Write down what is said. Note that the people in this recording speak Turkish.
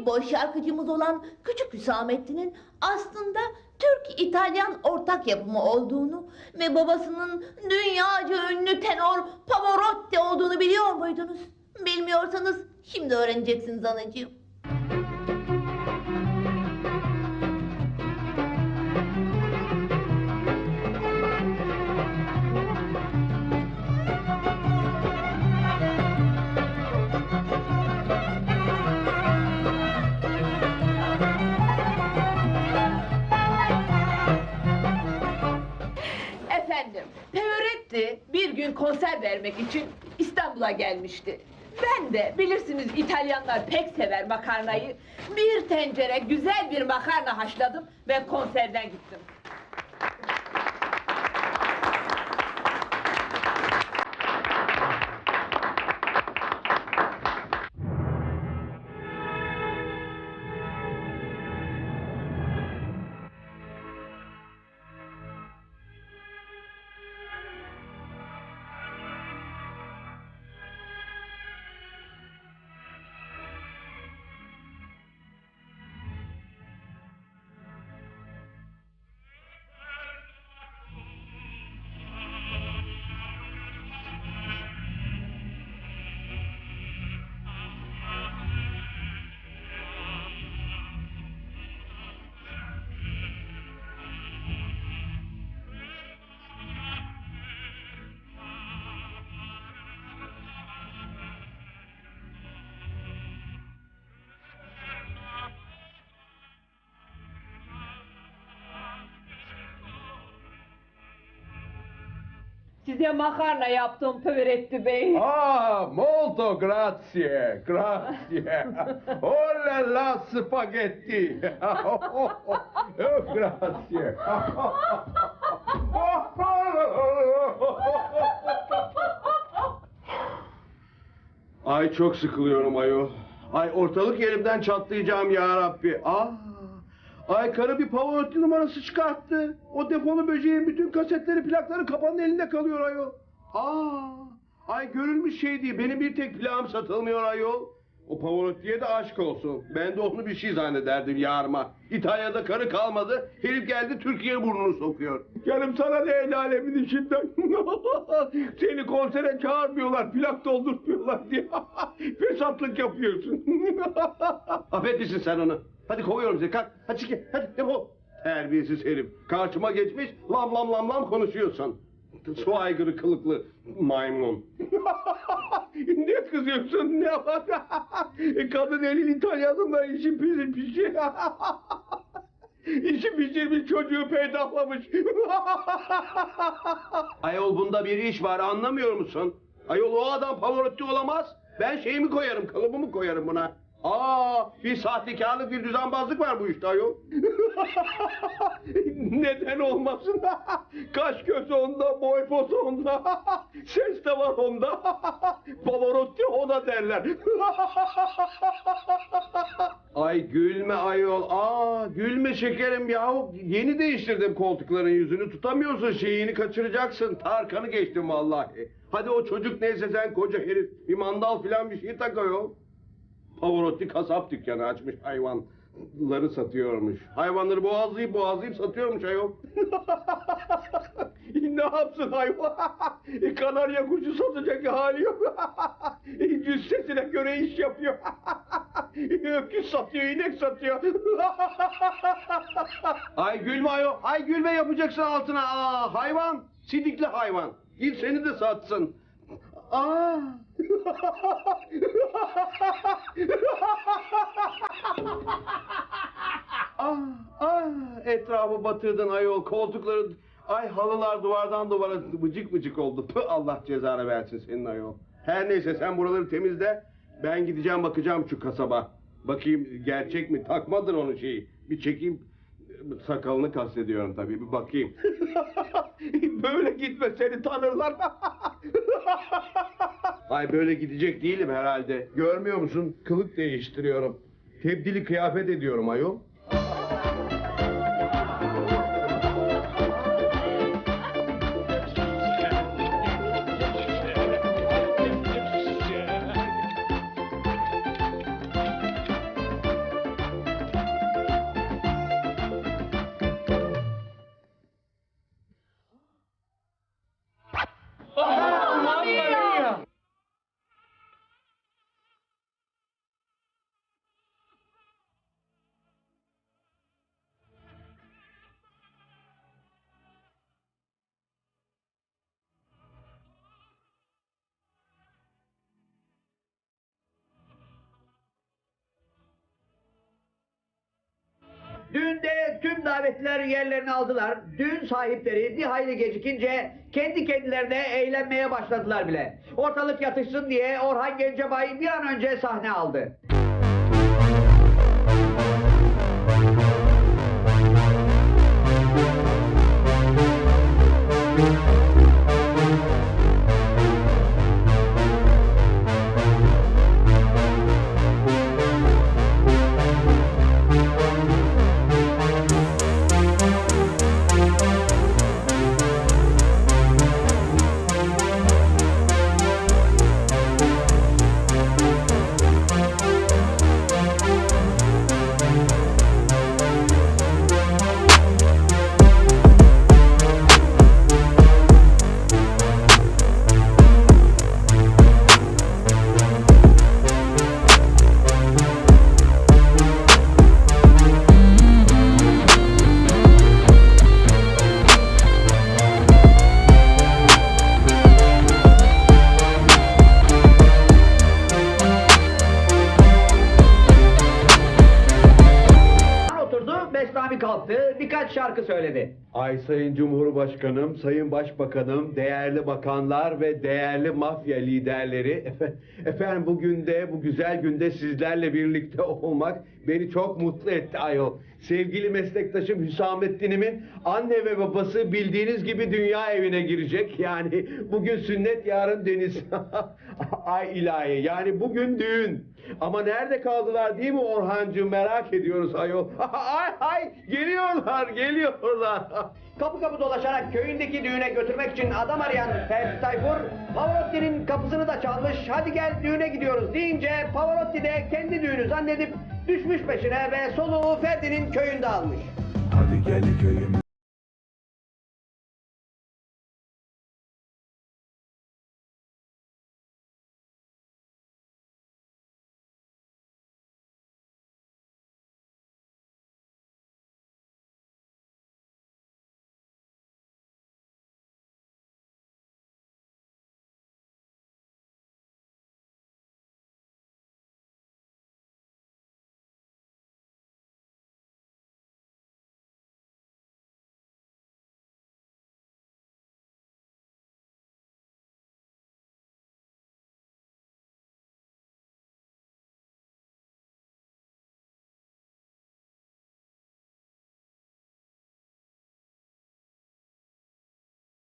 tek boy şarkıcımız olan Küçük Hüsamettin'in aslında Türk-İtalyan ortak yapımı olduğunu ve babasının dünyaca ünlü tenor Pavarotti olduğunu biliyor muydunuz? Bilmiyorsanız şimdi öğreneceksiniz anacığım. Gün konser vermek için İstanbul'a gelmişti. Ben de bilirsiniz İtalyanlar pek sever makarnayı. Bir tencere güzel bir makarna haşladım ve konserden gittim. Size makarna yaptım Peoretti Bey. Ah, molto grazie, grazie. Oh la la spaghetti. Oh, grazie. Ay çok sıkılıyorum ayol. Ay ortalık yerimden çatlayacağım ya Rabbi. Aa, ay karı bir Pavarotti numarası çıkarttı. O defolu böceğin bütün kasetleri plakları kapanın elinde kalıyor ayol. Aa, ay görülmüş şey değil. Benim bir tek plağım satılmıyor ayol. O Pavarotti'ye de aşk olsun. Ben de onu bir şey zannederdim yarıma. İtalya'da karı kalmadı. Herif geldi Türkiye burnunu sokuyor. Canım sana ne el alemin içinden. Seni konsere çağırmıyorlar, plak doldurtmuyorlar diye. Fesatlık yapıyorsun. Affetmişsin sen onu. Hadi kovuyorum seni. Kalk. Hadi çık. Hadi defol. Terbiyesiz herif. Karşıma geçmiş lam lam lam lam konuşuyorsun. Su aygırı kılıklı maymun. ne kızıyorsun ne var? Kadın elin İtalyanında işi pisi pisi. İşi pişirmiş çocuğu peydahlamış. Ayol bunda bir iş var anlamıyor musun? Ayol o adam Pavarotti olamaz. Ben şeyimi koyarım, kalıbımı koyarım buna. Aa, bir sahtekarlık, bir düzenbazlık var bu işte ayol. Neden olmasın? Kaş göz onda, boy poz onda. Ses de var onda. Pavarotti ona derler. Ay gülme ayol. Aa gülme şekerim yahu. Yeni değiştirdim koltukların yüzünü. Tutamıyorsun şeyini kaçıracaksın. Tarkan'ı geçtim vallahi. Hadi o çocuk neyse sen koca herif. Bir mandal filan bir şey tak ayol. Pavarotti kasap dükkanı açmış hayvanları satıyormuş. Hayvanları boğazlayıp boğazlayıp satıyormuş ayol. ne yapsın hayvan? Kanarya kuşu satacak hali yok. Cüssesine göre iş yapıyor. Öküz satıyor, inek satıyor. ay gülme ayol. Ay gülme yapacaksın altına. Aa, hayvan. Sidikli hayvan. Git seni de satsın. Aa. ah, ah, etrafı batırdın ayol, koltukları, ay halılar duvardan duvara vıcık vıcık oldu. Pı Allah cezanı versin senin ayol. Her neyse sen buraları temizle, ben gideceğim bakacağım şu kasaba. Bakayım gerçek mi, takmadın onu şeyi. Bir çekeyim, sakalını kastediyorum tabii, bir bakayım. Böyle gitme seni tanırlar. Ay böyle gidecek değilim herhalde. Görmüyor musun? Kılık değiştiriyorum. Tebdili kıyafet ediyorum ayol. Düğünde tüm davetliler yerlerini aldılar. Düğün sahipleri bir hayli gecikince kendi kendilerine eğlenmeye başladılar bile. Ortalık yatışsın diye Orhan Gencebay bir an önce sahne aldı. Birkaç şarkı söyledi. Ay Sayın Cumhurbaşkanım, Sayın Başbakanım, değerli bakanlar ve değerli mafya liderleri. Efe- Efendim bugün de bu güzel günde sizlerle birlikte olmak beni çok mutlu etti ayol. Sevgili meslektaşım Hüsamettin'imin anne ve babası bildiğiniz gibi dünya evine girecek. Yani bugün sünnet yarın deniz. Ay ilahi yani bugün düğün. Ama nerede kaldılar değil mi Orhancığım merak ediyoruz ayol. ay ay geliyorlar geliyorlar. Kapı kapı dolaşarak köyündeki düğüne götürmek için adam arayan Ferdi Tayfur, Pavarotti'nin kapısını da çalmış, hadi gel düğüne gidiyoruz deyince Pavarotti de kendi düğünü zannedip düşmüş peşine ve soluğu Ferdi'nin köyünde almış. Hadi gel köyüm